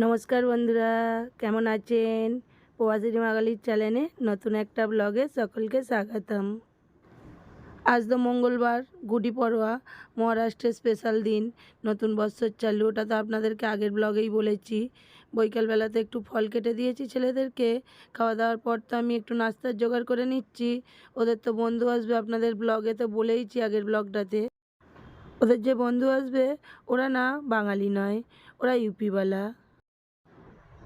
নমস্কার বন্ধুরা, কেমন আছেন? প্রবাসী মাগালির চ্যানেলে নতুন একটা ব্লগে সকলকে স্বাগতম। আজ তো মঙ্গলবার, গুডি পড়োয়া মহারাষ্ট্রের স্পেশাল দিন, নতুন বৎসর চালু। ওটা তো আপনাদেরকে আগের ব্লগেই বলেছি। বৈকালবেলাতে একটু ফল কেটে দিয়েছি ছেলেদেরকে। খাওয়া দাওয়ার পর তো আমি একটু নাস্তার জোগাড় করে নিচ্ছি। ওদের তো বন্ধু আসবে আপনাদের ব্লগে তো বলেইছি আগের ব্লগটাতে। ওদের যে বন্ধু আসবে, ওরা না বাঙালি নয়, ওরা ইউপিওয়ালা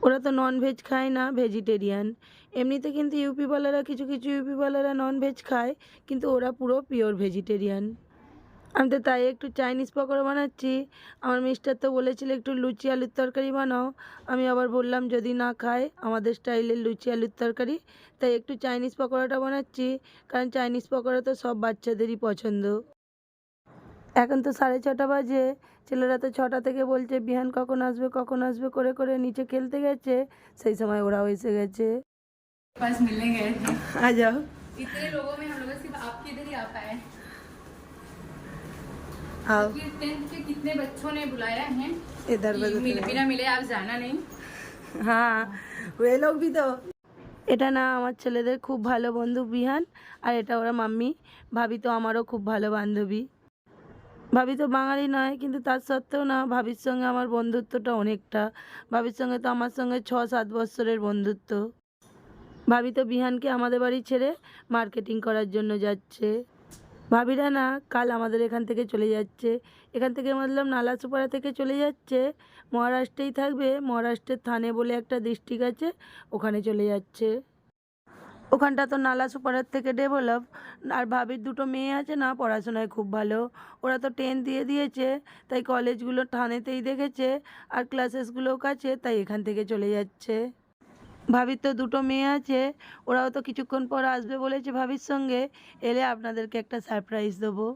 ওরা তো নন ভেজ খায় না ভেজিটেরিয়ান এমনিতে কিন্তু ইউপিওয়ালারা কিছু কিছু ইউপিওয়ালারা নন ভেজ খায়, কিন্তু ওরা পুরো পিওর ভেজিটেরিয়ান আমি তো তাই একটু চাইনিজ পকোড়া বানাচ্ছি। আমার মিস্টার তো বলেছিল একটু লুচি আলুর তরকারি বানাও। আমি আবার বললাম, যদি না খায়, আমাদের স্টাইলের লুচি আলুর তরকারি, তাই একটু চাইনিজ পকোড়াটা বানাচ্ছি। কারণ চাইনিজ পকোড়া তো সব বাচ্চাদেরই পছন্দ। এখন তো সাড়ে ছটা বাজে ছেলেরা তো ছটা থেকে বলছে বিহান কখন আসবে কখন আসবে করে করে নিচে খেলতে গেছে সেই সময় ওরাও এসে গেছে पास मिलने गए थे आ जाओ इतने लोगों में हम लोग सिर्फ आपके इधर ही आ पाए आओ फिर टेंथ के कितने बच्चों ने बुलाया है इधर कि बदल मिल, बिना मिले आप जाना नहीं হ্যাঁ ওই লোক ভি তো এটা না আমার ছেলেদের খুব ভালো বন্ধু বিহান আর এটা ওরা মাম্মি ভাবি তো আমারও খুব ভালো বান্ধবী ভাবি তো বাঙালি নয়, কিন্তু তার সত্ত্বেও না, ভাবির সঙ্গে আমার বন্ধুত্বটা অনেকটা। ভাবির সঙ্গে তো আমার সঙ্গে ছ সাত বছরের বন্ধুত্ব। ভাবি তো বিহানকে আমাদের বাড়ি ছেড়ে মার্কেটিং করার জন্য যাচ্ছে। ভাবিরা না, কাল আমাদের এখান থেকে চলে যাচ্ছে। এখান থেকে মতলব নালাসুপাড়া থেকে চলে যাচ্ছে। মহারাষ্ট্রেই থাকবে, মহারাষ্ট্রের থানে বলে একটা ডিস্ট্রিক্ট আছে, ওখানে চলে যাচ্ছে। ওখানটা তো নালা সুপারের থেকে ডেভেলপ আর ভাবির দুটো মেয়ে আছে না, পড়াশোনায় খুব ভালো। ওরা তো টেন দিয়ে দিয়েছে, তাই কলেজগুলো থানেতেই দেখেছে, আর ক্লাসেসগুলোও কাছে, তাই এখান থেকে চলে যাচ্ছে। ভাবির তো দুটো মেয়ে আছে, ওরাও তো কিছুক্ষণ পর আসবে বলেছে ভাবির সঙ্গে, এলে আপনাদেরকে একটা সারপ্রাইজ দেবো।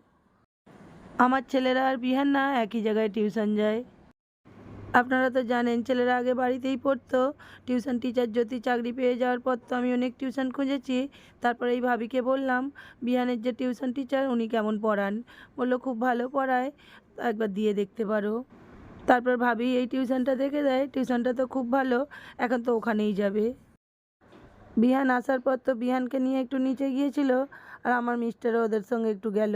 আমার ছেলেরা আর বিহান না, একই জায়গায় টিউশন যায়। আপনারা তো জানেন, ছেলেরা আগে বাড়িতেই পড়তো। টিউশন টিচার যদি চাকরি পেয়ে যাওয়ার পর তো আমি অনেক টিউশন খুঁজেছি। তারপরে এই ভাবিকে বললাম, বিহানের যে টিউশন টিচার, উনি কেমন পড়ান? বলল, খুব ভালো পড়ায়, একবার দিয়ে দেখতে পারো। তারপর ভাবি এই টিউশনটা দেখে দেয়, টিউশনটা তো খুব ভালো, এখন তো ওখানেই যাবে। বিহান আসার পর তো বিহানকে নিয়ে একটু নিচে গিয়েছিল, আর আমার মিস্টারও ওদের সঙ্গে একটু গেল।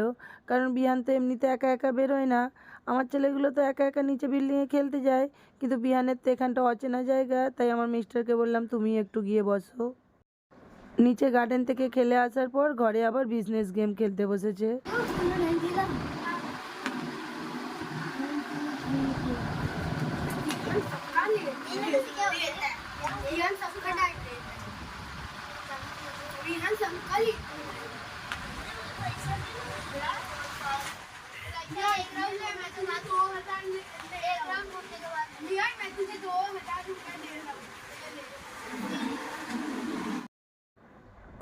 কারণ বিহান তো এমনিতে একা একা বেরোয় না। আমার ছেলেগুলো তো একা একা নিচে বিল্ডিংয়ে খেলতে যায় কিন্তু বিহানের তো এখানটা অচেনা জায়গা তাই আমার মিস্টারকে বললাম তুমি একটু গিয়ে বসো নিচে গার্ডেন থেকে খেলে আসার পর ঘরে আবার বিজনেস গেম খেলতে বসেছে विहान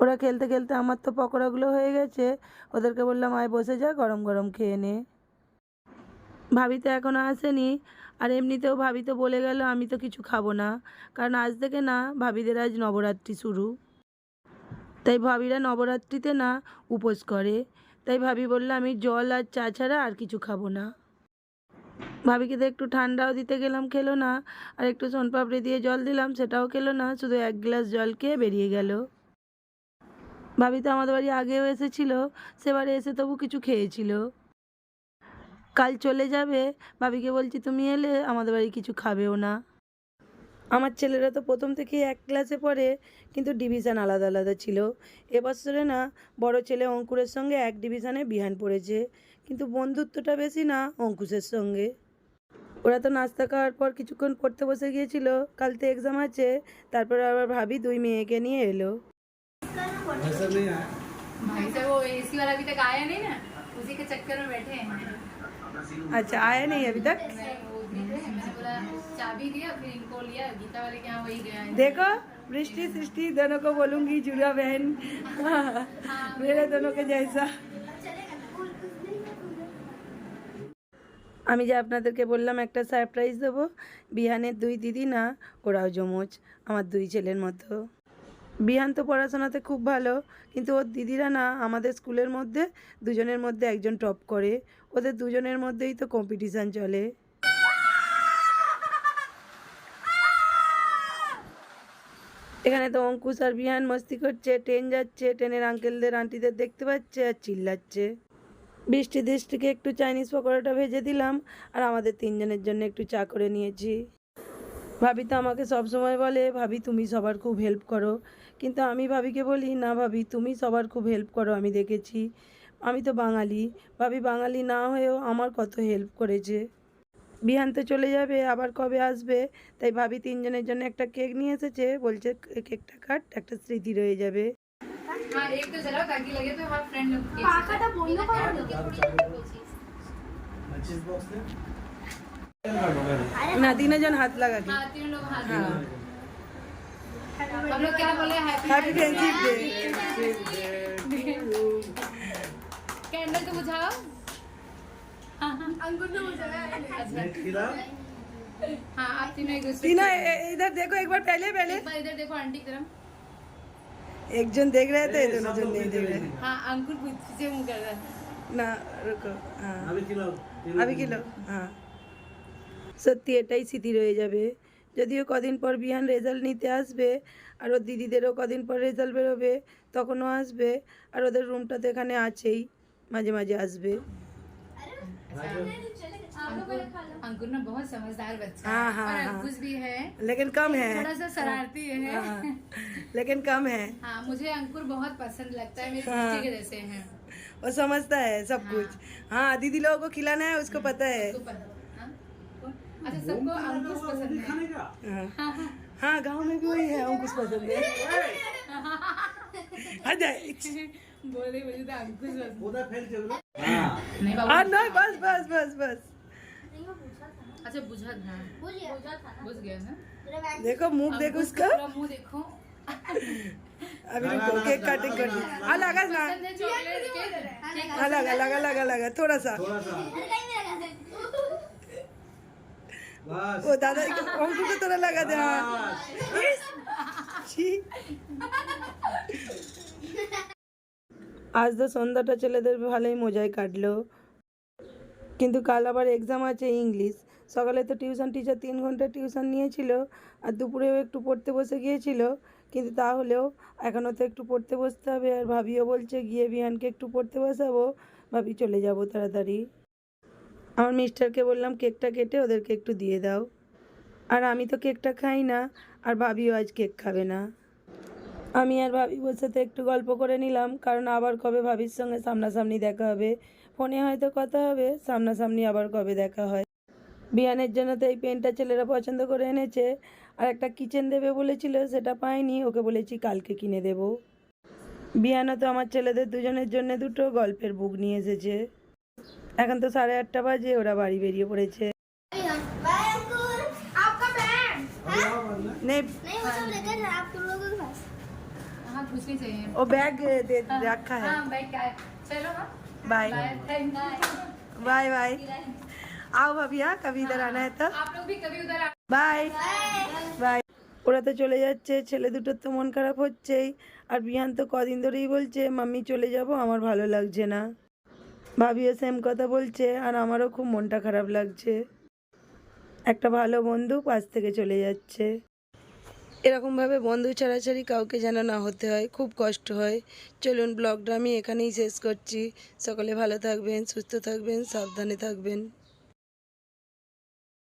ওরা খেলতে খেলতে আমার তো পকোড়াগুলো হয়ে গেছে। ওদেরকে বললাম, আয় বসে যা, গরম গরম খেয়ে নে। ভাবি তো এখনও আসেনি। আর এমনিতেও ভাবি তো বলে গেল, আমি তো কিছু খাব না। কারণ আজ থেকে না, ভাবিদের আজ নবরাত্রি শুরু। তাই ভাবিরা নবরাত্রিতে না উপোস করে। তাই ভাবি বলল, আমি জল আর চা ছাড়া আর কিছু খাব না। ভাবিকে তো একটু ঠান্ডাও দিতে গেলাম, খেলো না। আর একটু সোনপাপড়ি দিয়ে জল দিলাম, সেটাও খেলো না, শুধু এক গ্লাস জল খেয়ে বেরিয়ে গেল। ভাবি তো আমাদের বাড়ি আগেও এসেছিল, সেবারে এসে তবু কিছু খেয়েছিল। কাল চলে যাবে, ভাবিকে বলছি, তুমি এলে আমাদের বাড়ি কিছু খাবেও না। আমার ছেলেরা তো প্রথম থেকেই এক ক্লাসে পড়ে কিন্তু ডিভিশন আলাদা আলাদা ছিল এবছরে না বড় ছেলে অঙ্কুরের সঙ্গে এক ডিভিশনে বিহান পড়েছে কিন্তু বন্ধুত্বটা বেশি না অঙ্কুশের সঙ্গে ওরা তো নাস্তা খাওয়ার পর কিছুক্ষণ পড়তে বসে গিয়েছিল কাল তো এক্সাম আছে তারপর আবার ভাবি দুই মেয়েকে নিয়ে এলো ऐसा नहीं है भाई साहब वो एसी वाला अभी तक देखो वृष्टि सृष्टि दोनों को बोलूंगी जुड़ा बहन मेरे दोनों के जैसा আমি যে আপনাদেরকে বললাম একটা সারপ্রাইজ দেবো বিহানের দুই দিদি না ওরাও জমজ আমার দুই ছেলের মতো বিহান তো পড়াশোনাতে খুব ভালো কিন্তু ওর দিদিরা না আমাদের স্কুলের মধ্যে দুজনের মধ্যে একজন টপ করে ওদের দুজনের মধ্যেই তো কম্পিটিশান চলে এখানে তো অঙ্কুশ আর বিহান মস্তি করছে, ট্রেন যাচ্ছে, ট্রেনের আঙ্কেলদের আন্টিদের দেখতে পাচ্ছে আর চিল্লাচ্ছে। বৃষ্টি দৃষ্টিকে একটু চাইনিজ পকোড়াটা ভেজে দিলাম, আর আমাদের তিনজনের জন্য একটু চা করে নিয়েছি। ভাবি তো আমাকে সব সময় বলে, ভাবি, তুমি সবার খুব হেল্প করো। কিন্তু আমি ভাবিকে বলি, না ভাবি, তুমি সবার খুব হেল্প করো, আমি দেখেছি। আমি তো বাঙালি। ভাবি বাঙালি না হয়েও আমার কত হেল্প করেছে। বিহানতে চলে যাবে আবার কবে আসবে? তাই ভাবি তিনজনের জন্য একটা কেক নিয়ে এসেছে বলছে কেকটা কাট একটা স্মৃতি রয়ে যাবে। না তিনজন হাত লাগা ক্যান্ডেল তো বুঝাও। हाँ आप तीनों एक दूसरे तीनों ए- इधर देखो एक बार पहले पहले एक बार इधर देखो आंटी की तरफ एक जन देख रहे थे दोनों जन नहीं देख रहे हाँ अंकुर पीछे मुंह कर रहा है না রুকো হ্যাঁ अभी खिलाओ আবি কিলো হ্যাঁ সত্যি এটাই স্মৃতি রয়ে যাবে যদিও কদিন পর বিহান রেজাল্ট নিতে আসবে আর ওর দিদিদেরও কদিন পর রেজাল্ট বেরোবে তখনও আসবে আর ওদের রুমটা তো এখানে আছেই মাঝে মাঝে আসবে अंकुर अंकुर ना बहुत समझदार बच्चा हाँ, है और हाँ। भी है। लेकिन कम है। थोड़ा सा शरारती है। हाँ, लेकिन कम है। हाँ मुझे अंकुर बहुत पसंद लगता है मेरे हाँ। के जैसे हैं। वो समझता है सब कुछ। हाँ दीदी लोगों को खिलाना है उसको पता है। हाँ? अच्छा सबको अंकुश पसंद है। हाँ। हाँ हाँ। हाँ गाँव में भी वही है अंकुश पसंद है। बोले मुझे तो अंकुश पसंद उधर फेल चल। हाँ। नहीं नहीं बस बस बस बस। अच्छा बुझा था। बुझ गया ना। देखो मुँह देखो उसका। मुँह देखो। अभी केक कटिंग कर अलग अलग अलग। अलग अलग थोड़ा सा। वो दादा को थोड़ा लगा दे हाँ। আজ তো সন্ধ্যাটা ছেলেদের ভালোই মজায় কাটলো। কিন্তু কাল আবার এক্সাম আছে ইংলিশ। সকালে তো টিউশন টিচার তিন ঘণ্টা টিউশন নিয়েছিল আর দুপুরেও একটু পড়তে বসে গিয়েছিল। কিন্তু তাহলেও এখনও তো একটু পড়তে বসতে হবে আর ভাবিও বলছে গিয়ে বিহানকে একটু পড়তে বসাবো। ভাবি চলে যাব তাড়াতাড়ি। আমার মিস্টারকে বললাম, কেকটা কেটে ওদেরকে একটু দিয়ে দাও। আর আমি তো কেকটা খাই না, আর ভাবিও আজ কেক খাবে না। আমি আর ভাবি ওর সাথে একটু গল্প করে নিলাম কারণ আবার কবে ভাবির সঙ্গে সামনাসামনি দেখা হবে? ফোনে হয়তো কথা হবে সামনাসামনি আবার কবে দেখা হয়? বিয়ানের জন্য তো এই পেনটা ছেলেরা পছন্দ করে এনেছে আর একটা কিচেন দেবে বলেছিল সেটা পাইনি ওকে বলেছি কালকে কিনে দেব। বিয়ানও তো আমার ছেলেদের দুজনের জন্য দুটো গল্পের বুক নিয়ে এসেছে। এখন তো সাড়ে আটটা বাজে ওরা বাড়ি বেরিয়ে পড়েছে। बाय अंकुर आपका बैग अभी आओ बाद में নে नहीं वो सब लेकर जा आप तुम लोगों के पास हाँ पूछनी चाहिए ও ব্যাগ দে রাখা है हाँ भाई क्या है चलो हाँ bye bye thank you bye bye आओ भाभी हाँ कभी इधर आना है तो आप लोग भी कभी उधर आ বাই বাই ওরা তো চলে যাচ্ছে ছেলে দুটোর তো মন খারাপ হচ্ছেই আর বিহান তো কদিন ধরেই বলছে মাম্মি চলে যাব আমার ভালো লাগছে না ভাবিও সেম কথা বলছে আর আমারও খুব মনটা খারাপ লাগছে একটা ভালো বন্ধু পাশ থেকে চলে যাচ্ছে এরকমভাবে বন্ধু ছাড়াছাড়ি কাউকে যেন না হতে হয়, খুব কষ্ট হয়। চলুন, ব্লগটা আমি এখানেই শেষ করছি। সকলে ভালো থাকবেন, সুস্থ থাকবেন, সাবধানে থাকবেন।